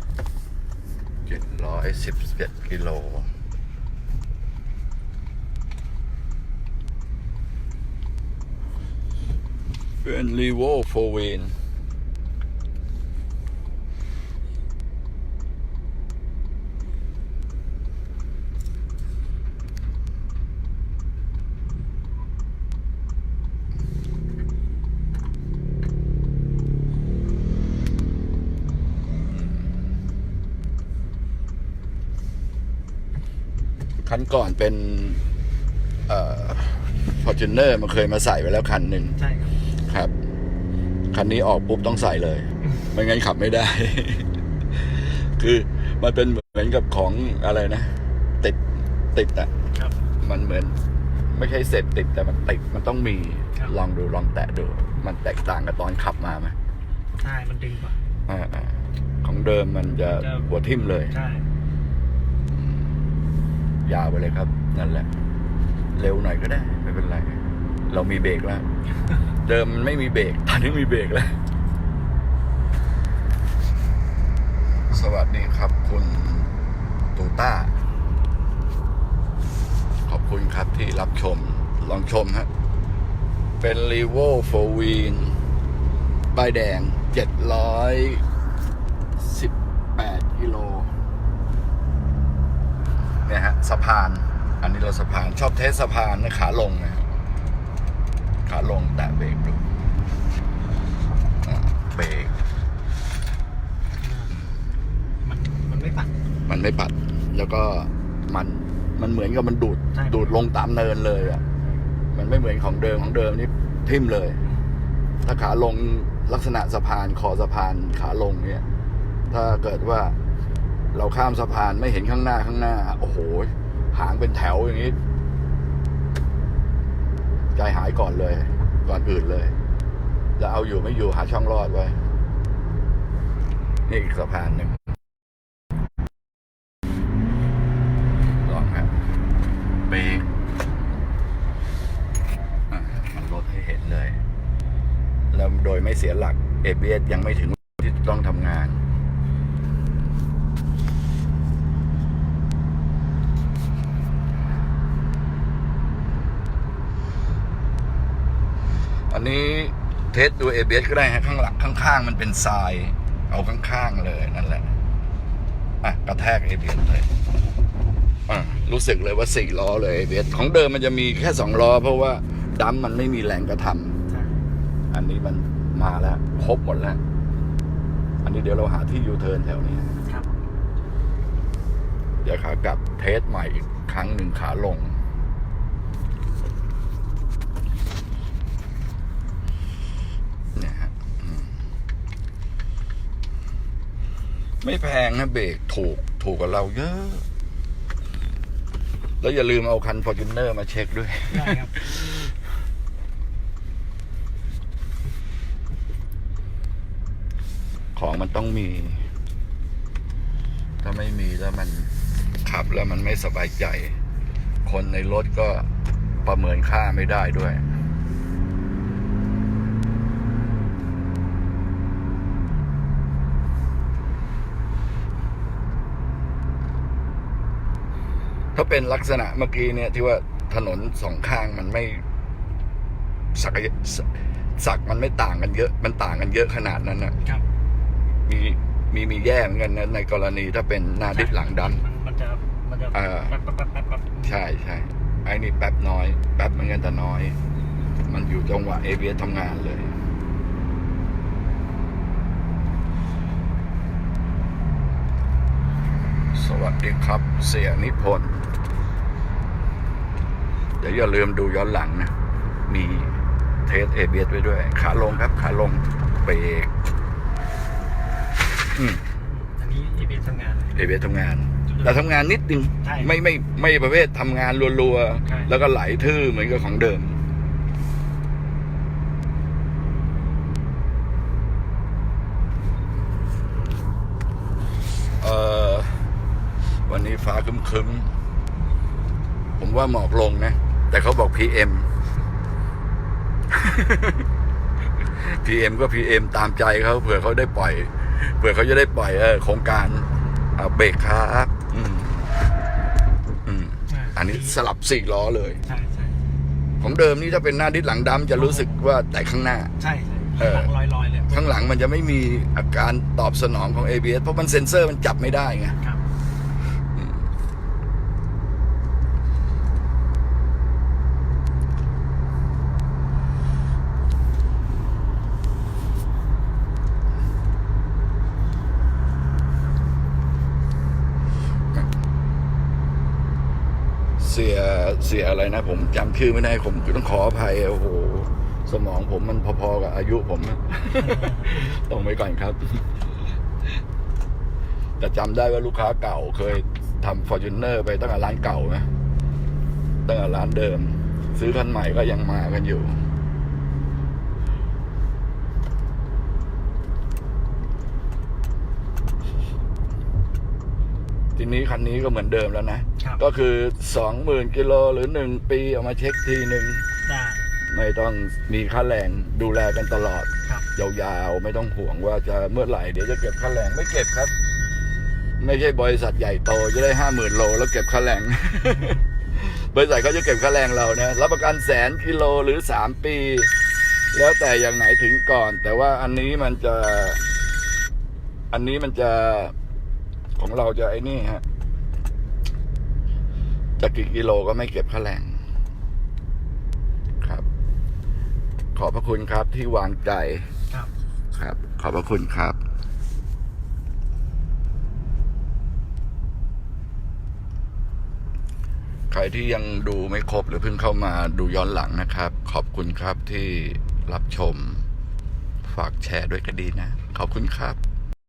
นะครับเจ็ดร้อยสิบเจ็ดกิโลเป็นรีโวโฟเวน คันก่อนเป็นเอ่อฟอร์จูเนอร์มันเคยมาใส่ไว้แล้วคันหนึ่งใช่ครับครับ คันนี้ออกปุ๊บต้องใส่เลย ไม่งั้นขับไม่ได้ คือมันเป็นเหมือนกับของอะไรนะ ติดติดอะครับมันเหมือน ไม่ใช่เสพติดแต่มันติดมันต้องมีครับลองดูลองแตะดู มันแตกต่างกับตอนขับมาไหมใช่มันดึงกว่าอ่าๆของเดิมมันจะจะหัวทิ่มเลยใช่ ยาวไปเลยครับ นั่นแหละ เร็วหน่อยก็ได้ ไม่เป็นไร เรามีเบรกแล้ว เดิมมันไม่มีเบรกตอนนี้มีเบรกแล้ว สวัสดีครับคุณตูต้า ขอบคุณครับที่รับชม ลองชมฮะ เป็นรีโวโฟวีนใบายแดงเจ็ดร้อยสิบแปดกิโล เนี่ยฮะสะพาน อันนี้เราสะพานชอบเทสสะพานนะขาลงนะขาลงแตะเบรกดูอ่าเบรกมันมันไม่ปัด มันไม่ปัด แล้วก็มันมันเหมือนกับมันดูดใช่ดูดลงตามเนินเลยอะมันไม่เหมือนของเดิมของเดิมนี่ทิ่มเลย ถ้าขาลงลักษณะสะพานคอสะพานขาลงเนี่ย ถ้าเกิดว่า เราข้ามสะพานไม่เห็นข้างหน้าข้างหน้า โอ้โห หางเป็นแถวอย่างนี้ใจหายก่อนเลย ก่อนอื่นเลย จะเอาอยู่ไม่อยู่หาช่องรอดไว้ นี่อีกสะพานหนึ่งลองครับเบรกอะมันลดให้เห็นเลย แล้วโดยไม่เสียหลัก ABS ยังไม่ถึงที่ต้องทำงาน นนี้เทสดู ABS ก็ได้ฮะข้างหลังข้าง ๆ มันเป็นทราย เอาข้างๆเลยนั่นแหละ อะ กระแทก ABS เลยอะรู้สึกเลยว่าสี่ล้อเลย ABS ของเดิมมันจะมีแค่สองล้อ เพราะว่าดัมมันไม่มีแรงกระทำใช่อันนี้มันมาแล้ว ครบหมดแล้ว อันนี้เดี๋ยวเราหาที่ยูเทิร์นแถวนี้ครับเดี๋ยวขากลับเทสใหม่อีกครั้งหนึ่งขาลง เนี่ยฮะอืม ไม่แพงนะเบรกถูกถูกกว่าเราเยอะ แล้วอย่าลืมเอาคันฟอร์จูเนอร์มาเช็คด้วย ได้ครับ ของมันต้องมี ถ้าไม่มีแล้วมันขับแล้วมันไม่สบายใจ คนในรถก็ประเมินค่าไม่ได้ด้วย ถ้าเป็นลักษณะเมื่อกี้เนี่ยที่ว่าถนนสองข้างมันไม่สักยสสักมันไม่ต่างกันเยอะ มันต่างกันเยอะขนาดนั้นนะครับมีมีมีแย่เหมือนกันนะในกรณีถ้าเป็นหน้าดิฟหลังดันมัน มันจะมันจะเออแป๊บแป๊บแป๊บแป๊บแป๊บใช่ใช่ไอ้นี่แป๊บน้อย แป๊บเหมือนกันแต่น้อย มันอยู่จังหวะเอเบียทำงานเลย ส วัสดีครับเสียนิพนธ์เดี๋ยวอย่าลืมดูย้อนหลังนะ มีเทสเอเบียไว้ด้วย ขาลงครับ ขาลงเบรกอืมอันนี้อีเทำงานเอเบทำงานแต่ทำงานนิดนึงใช่ไม่ไม่ไม่ประเภททำงานรัวใช่ๆแล้วก็ไหลทื่อเหมือนกับของเดิมี้ฟ้าคึมคึมผมว่าหมอกลงนะ แต่เขาบอก PM PM ก็ PM ตามใจเขาเผื่อเขาได้ปล่อย เผื่อเขาจะได้ปล่อยโครงการเบรกครับอันนี้สลับสี่ล้อเลยใช่ของเดิมนี่ถ้าเป็นหน้าดิสหลังดำจะรู้สึกว่าแต่ข้างหน้า ใช่ใช่ข้างหลังลอยเลยข้างหลังมันจะไม่มีอาการตอบสนองของ ABS เพราะมันเซ็นเซอร์มันจับไม่ได้ไงครับ เสียอะไรนะ ผมจำชื่อไม่ได้ผมต้องขออภัยโอ้โหสมองผมมันพอๆกับอายุผมนะตรงไปก่อนครับ แต่จำได้ว่าลูกค้าเก่าเคยทำฟอร์จูเนอร์ไปตั้งแต่ร้านเก่านะตั้งแต่ร้านเดิม ซื้อคันใหม่ก็ยังมากันอยู่ทีนี้คันนี้ก็เหมือนเดิมแล้วนะ ครับ ก็คือสองหมื่นกิโลหรือหนึ่งปีเอามาเช็คทีหนึ่งได้ไม่ต้องมีค่าแรงดูแลกันตลอด ครับยาวๆ ไม่ต้องห่วงว่าจะเมื่อไหร่เดี๋ยวจะเก็บค่าแรงไม่เก็บครับ ไม่ใช่บริษัทใหญ่โตจะได้ห้าหมื่นโลแล้วเก็บค่าแรง บริษัทเขาจะเก็บค่าแรงเรานะรับประกันแสนกิโลหรือสามปี แล้วแต่อย่างไหนถึงก่อน แต่ว่าอันนี้มันจะ อันนี้มันจะของเราจะไอ้นี่ฮะ จะกี่กิโลก็ไม่เก็บค่าแรงครับ ขอบพระคุณครับที่วางใจครับ ครับ ขอบพระคุณครับใครที่ยังดูไม่ครบหรือเพิ่งเข้ามาดูย้อนหลังนะครับ ขอบคุณครับที่รับชม ฝากแชร์ด้วยก็ดีนะ ขอบคุณครับ